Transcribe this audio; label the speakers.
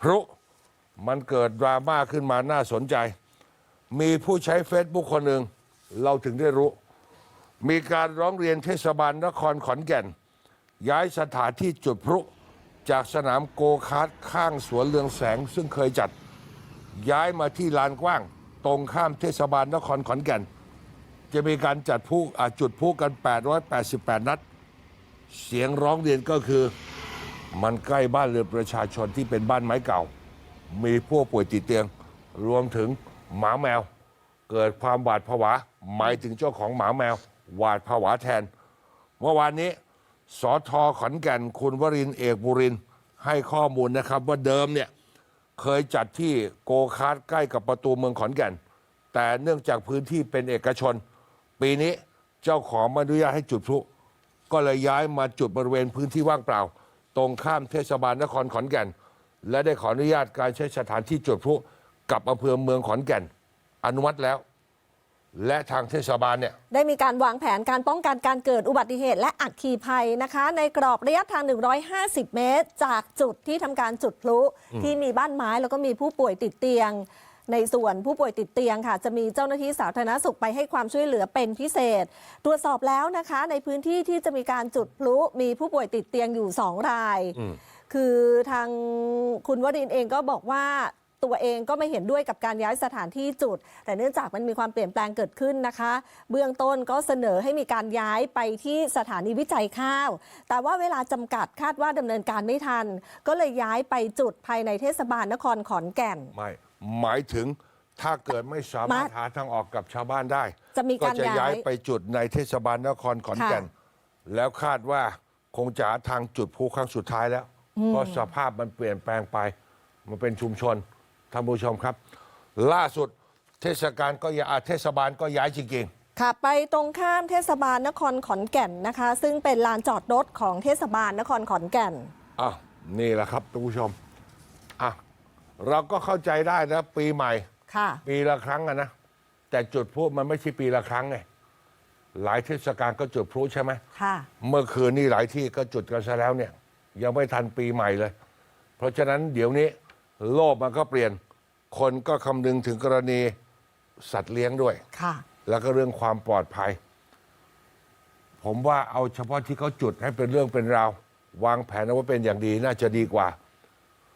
Speaker 1: พรุมันเกิดดราม่าขึ้นมาน่าสนใจ มีผู้ใช้เฟซบุ๊กคนหนึ่งเราถึงได้รู้ มีการร้องเรียนเทศบาลนครขอนแก่น ย้ายสถานที่จุดพลุจากสนามโกคาร์ทข้างสวนเรืองแสง ซึ่งเคยจัดย้ายมาที่ลานกว้าง ตรงข้ามเทศบาลนครขอนแก่น จะมีการจัดผู้อ่าจุดพลุกัน 888 นัด เสียงร้องเรียนก็คือ มันใกล้บ้านเรือนประชาชนที่เป็นบ้านไม้เก่า มีผู้ป่วยติดเตียง รวมถึงหมาแมว เกิดความหวาดผวา หมายถึงเจ้าของหมาแมว หวาดผวาแทน เมื่อวานนี้สอทอขอนแก่นคุณวรินเอกบุรินให้ข้อมูลนะครับว่าเดิมเนี่ยเคยจัดที่โกคาร์ทใกล้กับประตูเมืองขอนแก่น แต่เนื่องจากพื้นที่เป็นเอกชน ปีนี้เจ้าของไม่อนุญาตให้จุดพลุก็เลยย้ายมาจุดบริเวณพื้นที่ว่างเปล่า ตรงข้ามเทศบาลนครขอนแก่น และได้ขออนุญาตการใช้สถานที่จุดพลุกับอำเภอเมืองขอนแก่น อนุมัติแล้ว และทางเทศบาลเนี่ย
Speaker 2: ได้มีการวางแผนการป้องกันการเกิดอุบัติเหตุ และอัคคีภัยนะคะ ในกรอบระยะทาง 150 เมตร จากจุดที่ทำการจุดพลุที่มีบ้านไม้แล้วก็มีผู้ป่วยติดเตียง ในส่วนผู้ป่วยติดเตียงค่ะ จะมีเจ้าหน้าที่สาธารณสุขไปให้ความช่วยเหลือเป็นพิเศษ ตรวจสอบแล้วนะคะ ในพื้นที่ที่จะมีการจุดพลุมีผู้ป่วยติดเตียงอยู่ 2 ราย
Speaker 1: อืม
Speaker 2: คือทางคุณวรินทร์เองก็บอกว่าตัวเองก็ไม่เห็นด้วยกับการย้ายสถานที่จุด แต่เนื่องจากมันมีความเปลี่ยนแปลงเกิดขึ้นนะคะ เบื้องต้นก็เสนอให้มีการย้ายไปที่สถานีวิจัยข้าว แต่ว่าเวลาจำกัดคาดว่าดำเนินการไม่ทัน ก็เลยย้ายไปจุดภายในเทศบาลนครขอนแก่น
Speaker 1: ไม่ หมายถึงถ้าเกิดไม่สามารถ
Speaker 2: มา
Speaker 1: หาทางออกกับชาวบ้านได้
Speaker 2: จะมีการ
Speaker 1: จะ
Speaker 2: ย้าย
Speaker 1: ย้าย ไปจุดในเทศบาลนครขอนแก่นแล้วคาดว่าคงจะหาทางจุดพลุครั้งสุดท้ายแล้ว เพราะสภาพมันเปลี่ยนแปลงไป มันเป็นชุมชนท่านผู้ชมครับ ล่าสุดเทศกาลก็ย้ายอ่าเทศบาลก็ย้ายจริง
Speaker 2: ค่ะไปตรงข้ามเทศบาลนครขอนแก่นนะคะ ซึ่งเป็นลานจอดรถของเทศบาลนครขอนแก่น
Speaker 1: ๆอะนี่แหละครับท่านผู้ชมอะ เราก็เข้าใจได้นะ ปีใหม่
Speaker 2: ค่ะ
Speaker 1: ปีละครั้งอะนะ แต่จุดพลุมันไม่ใช่ปีละครั้งไงหลายเทศกาลก็จุดพลุใช่ไหม
Speaker 2: ค่ะ
Speaker 1: เมื่อคืนนี้หลายที่ก็จุดกันซะแล้วเนี่ย ยังไม่ทันปีใหม่เลย เพราะฉะนั้นเดี๋ยวนี้โลกมันก็เปลี่ยน คนก็คำนึงถึงกรณีสัตว์เลี้ยงด้วย
Speaker 2: ค่ะ
Speaker 1: แล้วก็เรื่องความปลอดภัย ผมว่าเอาเฉพาะที่เขาจุดให้เป็นเรื่องเป็นราว วางแผนเอาไว้เป็นอย่างดีน่าจะดีกว่า